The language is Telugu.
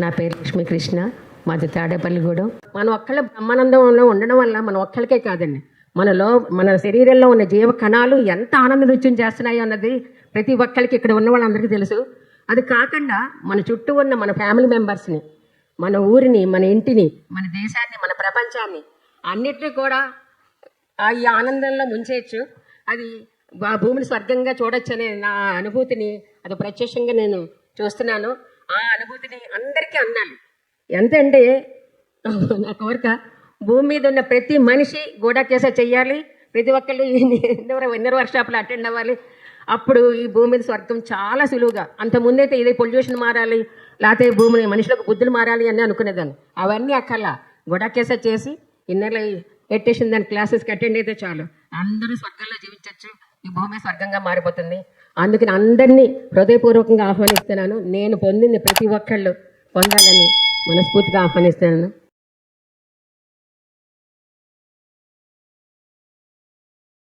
నా పేరు లక్ష్మీకృష్ణ మాది తాడేపల్లిగూడెం. మనం ఒక్కళ్ళ బ్రహ్మానందంలో ఉండడం వల్ల మన ఒక్కళ్ళకే కాదండి. మనలో మన శరీరంలో ఉన్న జీవ కణాలు ఎంత ఆనంద నృత్యం చేస్తున్నాయో అన్నది ప్రతి ఒక్కరికి ఇక్కడ ఉన్న వాళ్ళందరికీ తెలుసు. అది కాకుండా మన చుట్టూ ఉన్న మన ఫ్యామిలీ మెంబర్స్ని మన ఊరిని మన ఇంటిని మన దేశాన్ని మన ప్రపంచాన్ని అన్నిటినీ కూడా ఆ ఈ ఆనందంలో ముంచేయచ్చు. అది ఆ భూమిని స్వర్గంగా చూడొచ్చు అనే నా అనుభూతిని అది ప్రత్యక్షంగా నేను చూస్తున్నాను. ఆ అనుభూతిని అందరికీ అందాలి. ఎంత అంటే నా కోరిక భూమి మీద ఉన్న ప్రతి మనిషి గోడా కేస చెయ్యాలి. ప్రతి ఒక్కళ్ళు ఎన్నో ఎన్నో వర్క్షాపులు అటెండ్ అవ్వాలి. అప్పుడు ఈ భూమి మీద స్వర్గం చాలా సులువుగా. అంత ముందైతే ఇదే పొల్యూషన్ మారాలి లేకపోతే భూమిని మనుషులకు బుద్ధులు మారాలి అని అనుకునేదాన్ని. అవన్నీ అక్కర్లా గొడకేస చేసి ఇన్నర్లో పెట్టేసిన దాని క్లాసెస్కి అటెండ్ అయితే చాలు. అందరూ స్వర్గంలో జీవించవచ్చు ఈ భూమి స్వర్గంగా మారిపోతుంది. అందుకని అందరినీ హృదయపూర్వకంగా ఆహ్వానిస్తున్నాను. నేను పొందింది ప్రతి ఒక్కళ్ళు పొందాలని మనస్ఫూర్తిగా ఆహ్వానిస్తున్నాను.